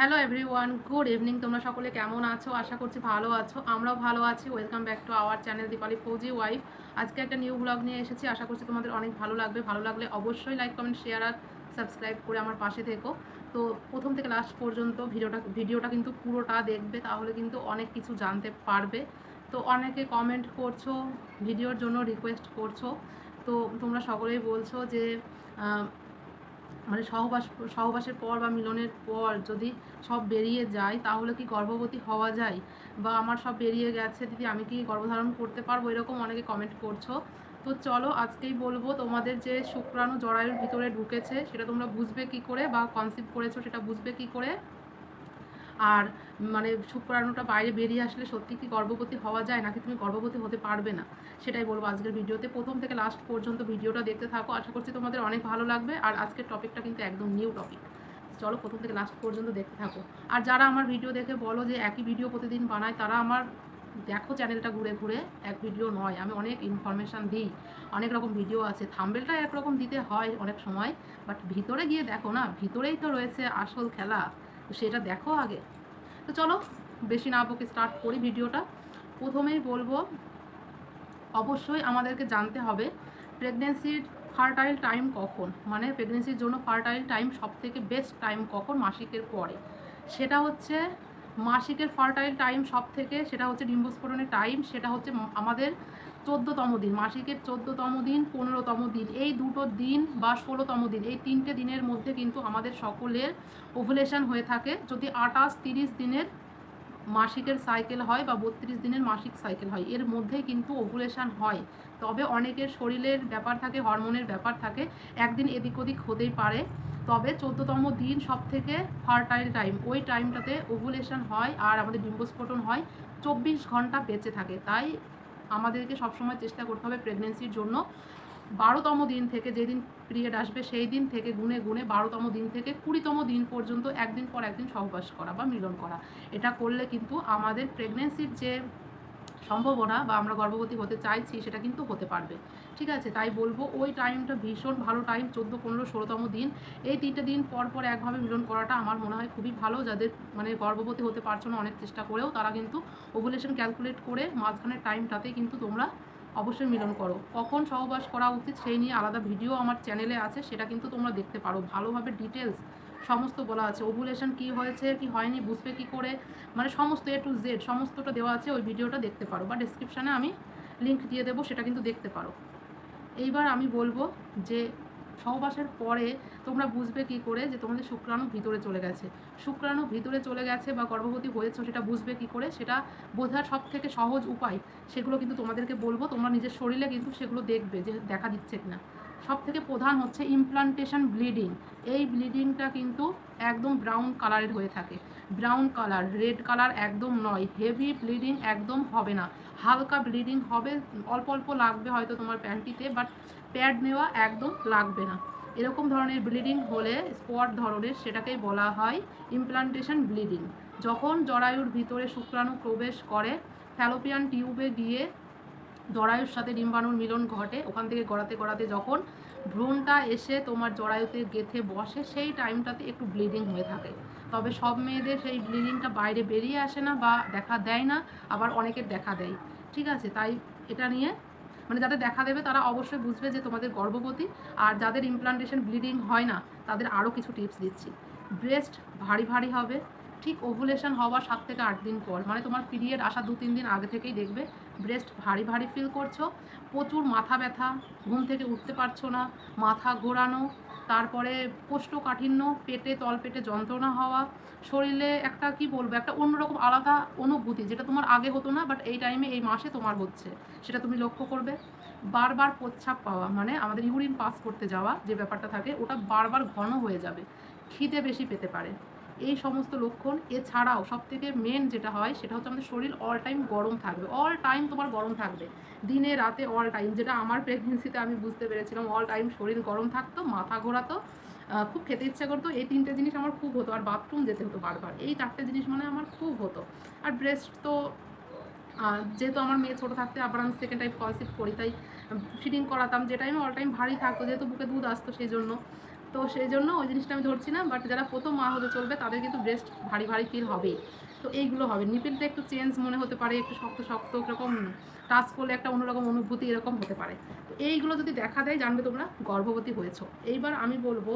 Hello everyone good evening তোমরা সকলে কেমন আছো? আশা করছি ভালো আছো। আমরাও ভালো আছি। Welcome back to our channel Dipali Fauji wife আজকে একটা নিউ ব্লগ নিয়ে এসেছি। আশা করছি তোমাদের অনেক ভালো লাগবে। ভালো লাগলে অবশ্যই লাইক কমেন্ট শেয়ার আর সাবস্ক্রাইব করে আমার পাশে থেকো। তো প্রথম থেকে লাস্ট পর্যন্ত ভিডিওটা ভিডিওটা কিন্তু পুরোটা দেখবে, তাহলে কিন্তু অনেক কিছু জানতে পারবে। তো অনেকে কমেন্ট করছ ভিডিওর জন্য রিকোয়েস্ট করছ। তো তোমরা সকলেই বলছো যে মানে সহবাস, সহবাসের পর বা মিলনের পর যদি সব বেরিয়ে যায়, তাহলে কি গর্ভবতী হওয়া যায়? বা আমার সব বেরিয়ে গেছে, দিদি আমি কি গর্ভধারণ করতে পারব? এরকম অনেকে কমেন্ট করছ। তো চলো আজকেই বলব, তোমাদের যে শুক্রাণু জরায়ুর ভিতরে ঢুকেছে, সেটা তোমরা বুঝবে কি করে বা কনসিভ করেছ, সেটা বুঝবে কি করে? আর মানে শুক্রাণুটা বাইরে বেরিয়ে আসলে সত্যি কি গর্ভবতী হওয়া যায় নাকি তুমি গর্ভবতী হতে পারবে না? সেটাই বলব আজকের ভিডিওতে। প্রথম থেকে লাস্ট পর্যন্ত ভিডিওটা দেখতে থাকো। আশা করছি তোমাদের অনেক ভালো লাগবে। আর আজকের টপিকটা কিন্তু একদম নিউ টপিক চলো প্রথম থেকে লাস্ট পর্যন্ত দেখতে থাকো। আর যারা আমার ভিডিও দেখে বলো যে একই ভিডিও প্রতিদিন বানায়, তারা আমার দেখো চ্যানেলটা ঘুরে ঘুরে। এক ভিডিও নয়। আমি অনেক ইনফরমেশান দিই। অনেক রকম ভিডিও আছে। থাম্বেলটা একরকম দিতে হয় অনেক সময়। বাট ভিতরে গিয়ে দেখো না, ভিতরেই তো রয়েছে আসল খেলা। তো সেটা দেখো আগে। তো চলো, বেশি না বকে স্টার্ট করি ভিডিওটা। প্রথমেই বলব, অবশ্যই আমাদেরকে জানতে হবে প্রেগনেন্সির ফার্টাইল টাইম কখন। মানে প্রেগনেন্সির জন্য ফার্টাইল টাইম সবথেকে বেস্ট টাইম কখন মাসিকের পরে। সেটা হচ্ছে মাসিকের ফার্টাইল টাইম সব থেকে সেটা হচ্ছে ডিম্বস্ফোরণের টাইম সেটা হচ্ছে আমাদের চোদ্দোতম দিন, মাসিকের চোদ্দোতম দিন, পনেরোতম দিন, এই দুটো দিন বা ষোলোতম দিন, এই তিনটে দিনের মধ্যে কিন্তু আমাদের সকলের ওভুলেশন হয়ে থাকে। যদি আটাশ তিরিশ দিনের মাসিকের সাইকেল হয় বা বত্রিশ দিনের মাসিক সাইকেল হয়। এর মধ্যেই কিন্তু ওভুলেশন হয়। তবে অনেকের শরীরের ব্যাপার থাকে, হরমোনের ব্যাপার থাকে। একদিন এদিক ওদিক হতেই পারে। তবে চোদ্দতম দিন সব থেকে ফার্টাইল টাইম। ওই টাইমটাতে ওভুলেশন হয় আর আমাদের ডিম্বস্ফোটন হয়। চব্বিশ ঘণ্টা বেঁচে থাকে। তাই আমাদেরকে সবসময় চেষ্টা করতে হবে প্রেগনেন্সির জন্য। বারোতম দিন থেকে যেদিন পিরিয়ড আসবে সেই দিন থেকে গুনে গুনে বারোতম দিন থেকে কুড়িতম দিন পর্যন্ত একদিন পর একদিন সহবাস করা বা মিলন করা। এটা করলে কিন্তু আমাদের প্রেগনেন্সির যে সম্ভাবনা বা আমরা গর্ভবতী হতে চাইছি সেটা কিন্তু হতে পারবে। ঠিক আছে? তাই বলব ওই টাইমটা ভীষণ ভালো টাইম চোদ্দ, পনেরো, ষোলোতম দিন। এই তিনটে দিন পর পর একভাবে মিলন করাটা আমার মনে হয় খুবই ভালো। যাদের মানে গর্ভবতী হতে পারছ না অনেক চেষ্টা করেও তারা কিন্তু ওভুলেশন ক্যালকুলেট করে মাঝখানের টাইমটাতে কিন্তু তোমরা অবশ্যই মিলন করো। কখন সহবাস করা উচিত সেই নিয়ে আলাদা ভিডিও আমার চ্যানেলে আছে, সেটা কিন্তু তোমরা দেখতে পারো। ভালোভাবে ডিটেলস সমস্ত বলা আছে। ওভুলেশন কি হয়েছে, কি হয়নি, বুঝবে কি করে? মানে সমস্ত এ টু জেড সমস্তটা দেওয়া আছে, ওই ভিডিওটা দেখতে পারো। বা ডিসক্রিপশানে আমি লিঙ্ক দিয়ে দেবো, সেটা কিন্তু দেখতে পারো। এইবার আমি বলব যে সহবাসের পরে তোমরা বুঝবে কি করে যে তোমাদের শুক্রাণু ভিতরে চলে গেছে। শুক্রাণু ভিতরে চলে গেছে বা গর্ভবতী হয়েছে সেটা বুঝবে কি করে? সেটা বোঝার সব থেকে সহজ উপায়, সেগুলো কিন্তু তোমাদেরকে বলব। তোমরা নিজের শরীরে কিন্তু সেগুলো দেখবে যে দেখা দিচ্ছে কিনা। সব থেকে প্রধান হচ্ছে ইমপ্লান্টেশন ব্লিডিং এই ব্লিডিংটা কিন্তু একদম ব্রাউন কালারের হয়ে থাকে। ব্রাউন কালার রেড কালার একদম নয়। হেভি ব্লিডিং একদম হবে না। হালকা ব্লিডিং হবে, অল্প অল্প লাগবে হয়তো তোমার প্যান্টিতে বাট প্যাড নেওয়া একদম লাগবে না। এরকম ধরনের ব্লিডিং হলে স্পট ধরনের সেটাকেই বলা হয় ইমপ্লান্টেশন ব্লিডিং যখন জরায়ুর ভিতরে শুক্রাণু প্রবেশ করে ফ্যালোপিয়ান টিউবে গিয়ে জরায়ুর সাথে ডিম্বাণুর মিলন ঘটে। ওখান থেকে গড়াতে গড়াতে যখন ভ্রূণটা এসে তোমার জরায়ুতে গেথে বসে, সেই টাইমটাতে একটু ব্লিডিং হয়ে থাকে। তবে সব মেয়েদের সেই ব্লিডিংটা বাইরে বেরিয়ে আসে না বা দেখা দেয় না, আবার অনেকের দেখা দেয়। ঠিক আছে? তাই এটা নিয়ে মানে যাদের দেখা দেবে তারা অবশ্যই বুঝবে যে তোমাদের গর্ভবতী। আর যাদের ইমপ্লান্টেশন ব্লিডিং হয় না, তাদের আরও কিছু টিপস দিচ্ছি। ব্রেস্ট ভারী ভারী হবে। ঠিক ওভুলেশন হওয়ার সাত থেকে আট দিন পর মানে তোমার পিরিয়ড আসা দু তিন দিন আগে থেকেই দেখবে ব্রেস্ট ভারী ভারী ফিল করছ, প্রচুর মাথা ব্যথা, ঘুম থেকে উঠতে পারছ না, মাথা ঘোরানো, তারপরে কোষ্ঠকাঠিন্য, পেটে তলপেটে যন্ত্রণা হওয়া, শরীরে একটা কি বলব, একটা অন্যরকম আলাদা অনুভূতি, যেটা তোমার আগে হতো না বাট এই টাইমে এই মাসে তোমার হচ্ছে, সেটা তুমি লক্ষ্য করবে। বারবার প্রচ্ছাপ পাওয়া মানে আমাদের ইউরিন পাস করতে যাওয়া যে ব্যাপারটা থাকে, ওটা বারবার ঘন হয়ে যাবে, খিদে বেশি পেতে পারে। এই সমস্ত লক্ষণ। এছাড়াও সব থেকে মেন যেটা হয়, সেটা হচ্ছে আমাদের শরীর অল টাইম গরম থাকবে। অল টাইম তোমার গরম থাকবে। দিনে, রাতে অল টাইম যেটা আমার প্রেগনেন্সিতে আমি বুঝতে পেরেছিলাম অল টাইম শরীর গরম থাকতো, মাথা ঘোরাতো খুব খেতে ইচ্ছে করতো, এই তিনটে জিনিস আমার খুব হতো। আর বাথরুম যেতে হতো বারবার। এই চারটে জিনিস মানে আমার খুব হতো। আর ব্রেস্ট তো যেহেতু আমার মেয়ে ছোটো থাকতে আবার আমি সেকেন্ড টাইম কনসিভ করি, তাই ফিটিং করাতাম। যে টাইমে অল টাইম ভারী থাকতো, যেহেতু বুকে দুধ আসতো সেই জন্য। তো সেই জন্য ওই জিনিসটা আমি ধরছি না বাট যারা প্রথম মা হতে চলবে, তাদের কিন্তু ব্রেস্ট ভারী ভারী ফিল হবেই তো এইগুলো হবে। নিপিলটা একটু চেঞ্জ মনে হতে পারে, একটু শক্ত শক্ত এরকম টাচ করলে একটা অন্যরকম অনুভূতি এরকম হতে পারে। তো এইগুলো যদি দেখা দেয়, জানবে তোমরা গর্ভবতী হয়েছো। এইবার আমি বলব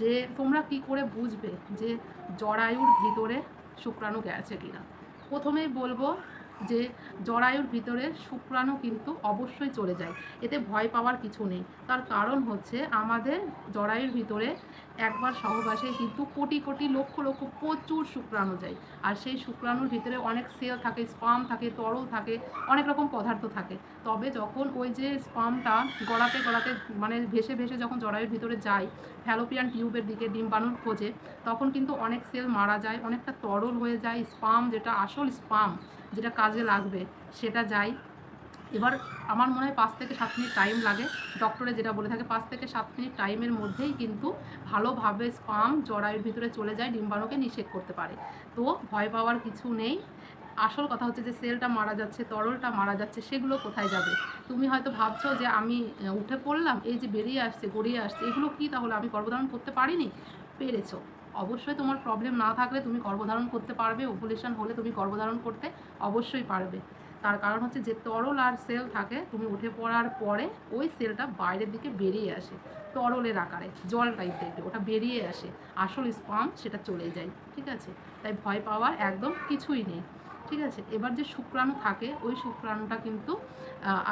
যে, তোমরা কি করে বুঝবে যে জরায়ুর ভিতরে শুক্রাণু গেছে কিনা? প্রথমেই বলব যে জরায়ুর ভিতরে শুক্রাণু কিন্তু অবশ্যই চলে যায়, এতে ভয় পাওয়ার কিছু নেই। তার কারণ হচ্ছে আমাদের জরায়ুর ভিতরে একবার সহবাসে কিন্তু কোটি কোটি লক্ষ লক্ষ প্রচুর শুক্রাণু যায়, আর সেই শুক্রাণুর ভিতরে অনেক সেল থাকে, স্পাম থাকে, তরল থাকে, অনেক রকম পদার্থ থাকে। তবে যখন ওই যে স্পামটা গড়াতে গড়াতে মানে ভেসে ভেসে যখন জরায়ুর ভিতরে যায়, ফ্যালোপিয়ান টিউবের দিকে ডিম্বাণুর খোঁজে, তখন কিন্তু অনেক সেল মারা যায়, অনেকটা তরল হয়ে যায়, স্পাম যেটা আসল স্পাম যেটা কাজে লাগবে, সেটা যাই। এবার আমার মনে হয় পাঁচ থেকে সাত মিনিট টাইম লাগে। ডক্টরে যেটা বলে থাকে, পাঁচ থেকে সাত মিনিট টাইমের মধ্যেই কিন্তু ভালোভাবে স্পাম জরায়ুর ভিতরে চলে যায়, ডিম্বাণুকে নিষেধ করতে পারে। তো ভয় পাওয়ার কিছু নেই। আসল কথা হচ্ছে যে, সেলটা মারা যাচ্ছে, তরলটা মারা যাচ্ছে, সেগুলো কোথায় যাবে? তুমি হয়তো ভাবছ যে, আমি উঠে পড়লাম, এই যে বেরিয়ে আসছে, গড়িয়ে আসছে, এগুলো কি তাহলে আমি গর্ভধারণ করতে পারিনি? পেরেছ। অবশ্যই তোমার প্রবলেম না থাকলে তুমি গর্ভধারণ করতে পারবে ওভুলেশন হলে তুমি গর্ভধারণ করতে অবশ্যই পারবে। তার কারণ হচ্ছে যে তরল আর সেল থাকে, তুমি উঠে পড়ার পরে ওই সেলটা বাইরের দিকে বেরিয়ে আসে, তরলের আকারে, জল টাইপ দেখবে ওটা বেরিয়ে আসে। আসল স্পাম সেটা চলে যায়, ঠিক আছে? তাই ভয় পাওয়ার একদম কিছুই নেই। ঠিক আছে? এবার যে শুক্রাণু থাকে, ওই শুক্রাণুটা কিন্তু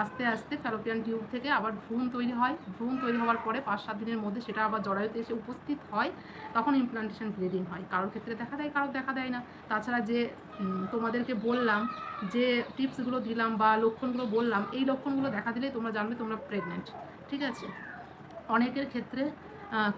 আস্তে আস্তে ফ্যালোপিয়ান টিউব থেকে আবার ভ্রূণ তৈরি হয়। ভ্রূণ তৈরি হওয়ার পরে পাঁচ সাত দিনের মধ্যে সেটা আবার জরায়ুতে এসে উপস্থিত হয়। তখন ইমপ্লান্টেশন ব্লিডিং হয়। কারোর ক্ষেত্রে দেখা দেয়, কারোর দেখা দেয় না। তাছাড়া যে তোমাদেরকে বললাম, যে টিপসগুলো দিলাম বা লক্ষণগুলো বললাম, এই লক্ষণগুলো দেখা দিলেই তোমরা জানবে তোমরা প্রেগনেন্ট ঠিক আছে? অনেকের ক্ষেত্রে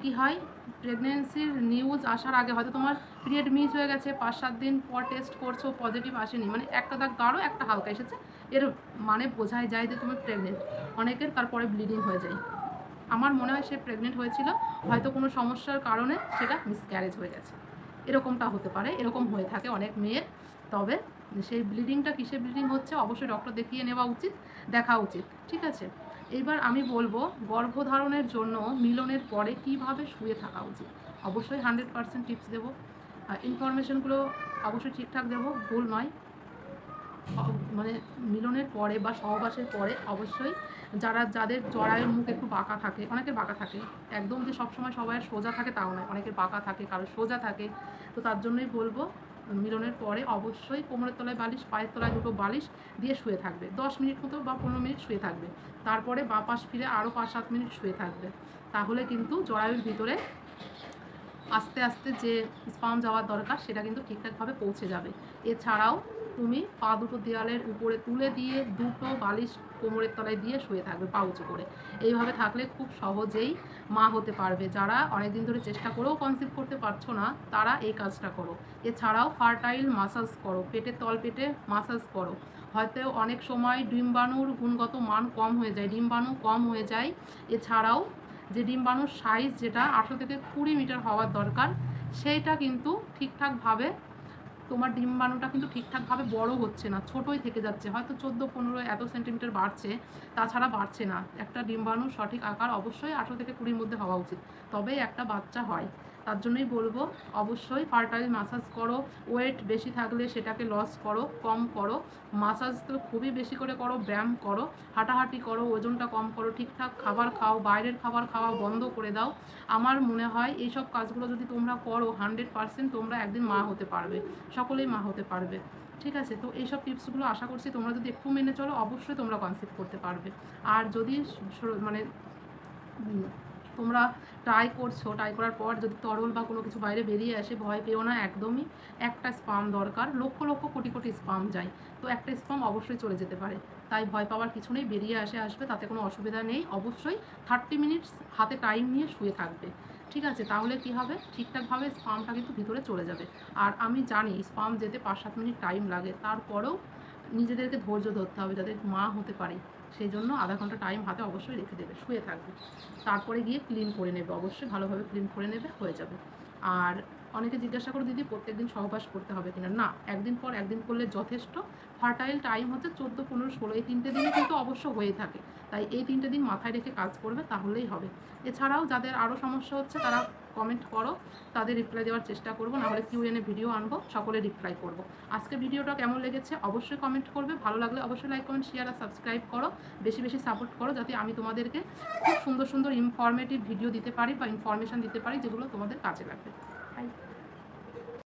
কি হয়? প্রেগনেন্সির নিউজ আসার আগে হয়তো তোমার পিরিয়ড মিস হয়ে গেছে, পাঁচ সাত দিন পর টেস্ট করছ পজিটিভ আসেনি। মানে একটা দাগ গাঢ়, একটা হালকা এসেছে। এর মানে বোঝাই যায় যে তুমি প্রেগনেন্ট অনেকের তারপরে ব্লিডিং হয়ে যায়। আমার মনে হয় সে প্রেগনেন্ট হয়েছিল, হয়তো কোনো সমস্যার কারণে সেটা মিসক্যারেজ হয়ে গেছে। এরকমটা হতে পারে, এরকম হয়ে থাকে অনেক মেয়ের। তবে সেই ব্লিডিংটা কিসের ব্লিডিং হচ্ছে, অবশ্যই ডক্টর দেখিয়ে নেওয়া উচিত, দেখা উচিত, ঠিক আছে? এইবার আমি বলব, গর্ভধারণের জন্য মিলনের পরে কীভাবে শুয়ে থাকা উচিত? অবশ্যই হান্ড্রেড পার্সেন্ট টিপস দেবো। ইনফরমেশনগুলো অবশ্যই ঠিকঠাক দেবো, ভুল নয়। মানে মিলনের পরে বা সহবাসের পরে অবশ্যই যারা, যাদের জরায়ের মুখ একটু বাঁকা থাকে, অনেকের বাঁকা থাকে, একদম যে সবসময় সবাই সোজা থাকে তাও নয়, অনেকের বাঁকা থাকে কারও সোজা থাকে, তো তার জন্যই বলব মিলনের পরে অবশ্যই কোমরের তলায় বালিশ, পায়ের তলায় দুটো বালিশ দিয়ে শুয়ে থাকবে। দশ মিনিট মতো বা পনেরো মিনিট শুয়ে থাকবে। তারপরে বা পাশ ফিরে আরও পাঁচ সাত মিনিট শুয়ে থাকবে। তাহলে কিন্তু জরায়ুর ভিতরে আস্তে আস্তে যে স্পাম যাওয়ার দরকার, সেটা কিন্তু ঠিকঠাকভাবে পৌঁছে যাবে। এছাড়াও তুমি পা দুটো দেওয়ালের উপরে তুলে দিয়ে দুটো বালিশ কোমরের তলায় দিয়ে শুয়ে থাকবে, পা উঁচু করে। এইভাবে থাকলে খুব সহজেই মা হতে পারবে। যারা অনেকদিন ধরে চেষ্টা করেও কনসিভ করতে পারছ না, তারা এই কাজটা করো। এছাড়াও ফার্টাইল মাসাজ করো পেটের তল পেটে মাসাজ করো। হয়তো অনেক সময় ডিম্বাণুর গুণগত মান কম হয়ে যায়, ডিম্বাণু কম হয়ে যায়। এছাড়াও যে ডিম্বাণুর সাইজ যেটা আঠেরো থেকে কুড়ি মিটার হওয়ার দরকার, সেইটা কিন্তু ঠিকঠাকভাবে তোমার ডিম্বাণুটা কিন্তু ঠিকঠাকভাবে বড় হচ্ছে না, ছোটই থেকে যাচ্ছে। হয়তো চোদ্দ পনেরো এত সেন্টিমিটার বাড়ছে, তাছাড়া বাড়ছে না। একটা ডিম্বাণুর সঠিক আকার অবশ্যই আঠেরো থেকে কুড়ির মধ্যে হওয়া উচিত। তবেই একটা বাচ্চা হয়। তার জন্যই বলব, অবশ্যই ফার্টাইল মাসাজ করো ওয়েট বেশি থাকলে সেটাকে লস করো, কম করো মাসাজ তো খুবই বেশি করে করো, ব্যায়াম করো, হাঁটাহাঁটি করো, ওজনটা কম করো, ঠিকঠাক খাবার খাও, বাইরের খাবার খাওয়া বন্ধ করে দাও। আমার মনে হয় এইসব কাজগুলো যদি তোমরা করো হান্ড্রেড পার্সেন্ট তোমরা একদিন মা হতে পারবে, সকলেই মা হতে পারবে, ঠিক আছে? তো এইসব টিপসগুলো আশা করছি তোমরা যদি একটু মেনে চলো, অবশ্যই তোমরা কনসেপ্ট করতে পারবে। আর যদি মানে তোমরা ট্রাই করছ ট্রাই করার পর যদি তরল বা কোনো কিছু বাইরে বেরিয়ে আসে, ভয় পেও না, একদমই একটা স্পাম দরকার। লক্ষ লক্ষ কোটি কোটি স্পাম যায়। তো একটা স্পাম অবশ্যই চলে যেতে পারে। তাই ভয় পাওয়ার কিছু নেই, বেরিয়ে আসে, আসবে, তাতে কোনো অসুবিধা নেই। অবশ্যই থার্টি মিনিটস হাতে টাইম নিয়ে শুয়ে থাকবে। ঠিক আছে, তাহলে কি হবে? ঠিকঠাকভাবে স্পামটা কিন্তু ভিতরে চলে যাবে। আর আমি জানি স্পাম যেতে পাঁচ সাত মিনিট টাইম লাগে। তারপরেও নিজেদেরকে ধৈর্য ধরতে হবে, যাতে মা হতে পারে। সেই জন্য আধা ঘণ্টা টাইম হাতে অবশ্যই রেখে দেবে, শুয়ে থাকবে। তারপরে গিয়ে ক্লিন করে নেবে, অবশ্যই ভালোভাবে ক্লিন করে নেবে, হয়ে যাবে। আর অনেকে জিজ্ঞাসা করে, দিদি, প্রত্যেকদিন সহবাস করতে হবে কিনা? না, একদিন পর একদিন করলে যথেষ্ট। ফার্টাইল টাইম হচ্ছে চোদ্দ, পনেরো, ষোলো, এই তিনটে দিনে কিন্তু অবশ্য হয়ে থাকে। তাই এই তিনটে দিন মাথায় রেখে কাজ করবে তাহলেই হবে। এছাড়াও যাদের আরও সমস্যা হচ্ছে তারা কমেন্ট করো তাদের রিপ্লাই দেওয়ার চেষ্টা করব নাহলে কিউ এনে ভিডিও আনব সকলে রিপ্লাই করব। আজকে ভিডিওটা কেমন লেগেছে অবশ্যই কমেন্ট করবে ভালো লাগলে অবশ্যই লাইক কমেন্ট শেয়ার আর সাবস্ক্রাইব করো বেশি বেশি সাপোর্ট করো যাতে আমি তোমাদেরকে খুব সুন্দর সুন্দর ইনফরমেটিভ ভিডিও দিতে পারি বা ইনফরমেশন দিতে পারি যেগুলো তোমাদের কাজে লাগবে।